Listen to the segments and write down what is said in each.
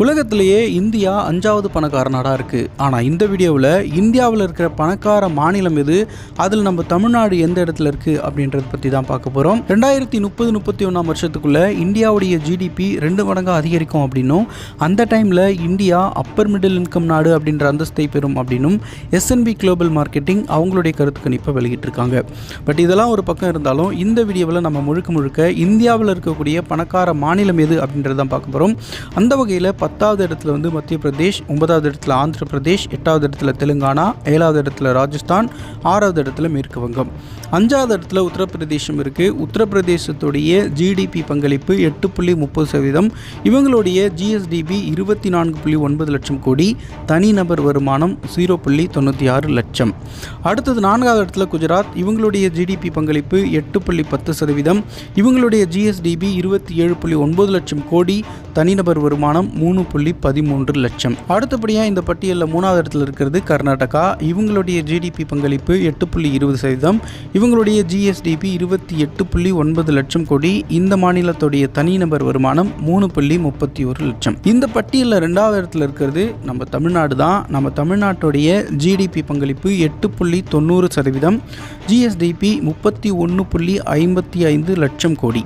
உலகத்திலேயே இந்தியா அஞ்சாவது பணக்கார நாடாக இருக்குது ஆனால் இந்த வீடியோவில் இந்தியாவில் இருக்கிற பணக்கார மாநிலம் எது? அதில் நம்ம தமிழ்நாடு எந்த இடத்துல இருக்குது அப்படின்றத பற்றி தான் பார்க்க போகிறோம் ரெண்டாயிரத்தி முப்பது முப்பத்தி ஒன்றாம் வருஷத்துக்குள்ளே இந்தியாவுடைய ஜிடிபி ரெண்டு மடங்காக அதிகரிக்கும் அப்படின்னும் அந்த டைமில் இந்தியா அப்பர் மிடில் இன்கம் நாடு அப்படின்ற அந்தஸ்தை பெறும் அப்படின்னும் எஸ்என்பி குளோபல் மார்க்கெட்டிங் அவங்களுடைய கருத்து கணிப்பை வெளியிட்டிருக்காங்க. பட் இதெல்லாம் ஒரு பக்கம் இருந்தாலும் இந்த வீடியோவில் நம்ம முழுக்க முழுக்க இந்தியாவில் இருக்கக்கூடிய பணக்கார மாநிலம் எது அப்படின்றத தான் பார்க்க போகிறோம் அந்த வகையில் பத்தாவது இடத்துல வந்து மத்திய பிரதேஷ் ஒன்பதாவது இடத்துல ஆந்திர பிரதேஷ் எட்டாவது இடத்துல தெலுங்கானா ஏழாவது இடத்துல ராஜஸ்தான் ஆறாவது இடத்துல மேற்கு வங்கம். அஞ்சாவது இடத்துல உத்தரப்பிரதேசம் இருக்குது உத்தரப்பிரதேசத்துடைய ஜிடிபி பங்களிப்பு எட்டு புள்ளி முப்பது சதவீதம். இவங்களுடைய ஜிஎஸ்டிபி இருபத்தி நான்கு புள்ளி ஒன்பது லட்சம் கோடி. தனிநபர் வருமானம் ஜீரோ புள்ளி தொண்ணூற்றி ஆறு லட்சம். அடுத்தது நான்காவது இடத்துல குஜராத். இவங்களுடைய ஜிடிபி பங்களிப்பு எட்டு புள்ளி பத்து சதவீதம். இவங்களுடைய ஜிஎஸ்டிபி இருபத்தி ஏழு புள்ளி ஒன்பது லட்சம் கோடி. தனிநபர் வருமானம் மூணு மூணு புள்ளி பதிமூன்று லட்சம். அடுத்தபடியாக இந்த பட்டியலில் மூணாவது இடத்துல இருக்கிறது கர்நாடகா. இவங்களுடைய ஜிடிபி பங்களிப்பு எட்டு புள்ளி இருபது சதவீதம். இவங்களுடைய ஜிஎஸ்டிபி இருபத்தி எட்டு புள்ளி ஒன்பது லட்சம் கோடி. இந்த மாநிலத்துடைய தனிநபர் வருமானம் மூணு புள்ளி முப்பத்தி ஒரு லட்சம். இந்த பட்டியலில் ரெண்டாவது இடத்துல இருக்கிறது நம்ம தமிழ்நாடு தான். நம்ம தமிழ்நாட்டுடைய ஜிடிபி பங்களிப்பு எட்டு புள்ளி தொண்ணூறு சதவீதம். ஜிஎஸ்டிபி முப்பத்தி ஒன்று புள்ளி ஐம்பத்தி ஐந்து லட்சம் கோடி.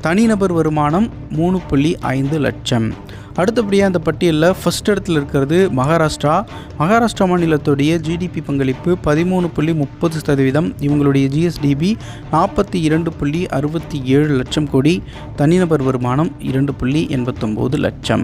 தனிநபர் வருமானம் மூணு புள்ளி ஐந்து லட்சம். அடுத்தபடியாக அந்த பட்டியலில் ஃபஸ்ட் இடத்துல இருக்கிறது மகாராஷ்டிரா. மகாராஷ்டிரா மாநிலத்துடைய ஜிடிபி பங்களிப்பு பதிமூணு புள்ளி முப்பது சதவீதம் இவங்களுடைய ஜிஎஸ்டிபி நாற்பத்தி இரண்டு புள்ளி அறுபத்தி ஏழு லட்சம் கோடி தனிநபர் வருமானம் இரண்டு புள்ளி எண்பத்தொம்போது லட்சம்.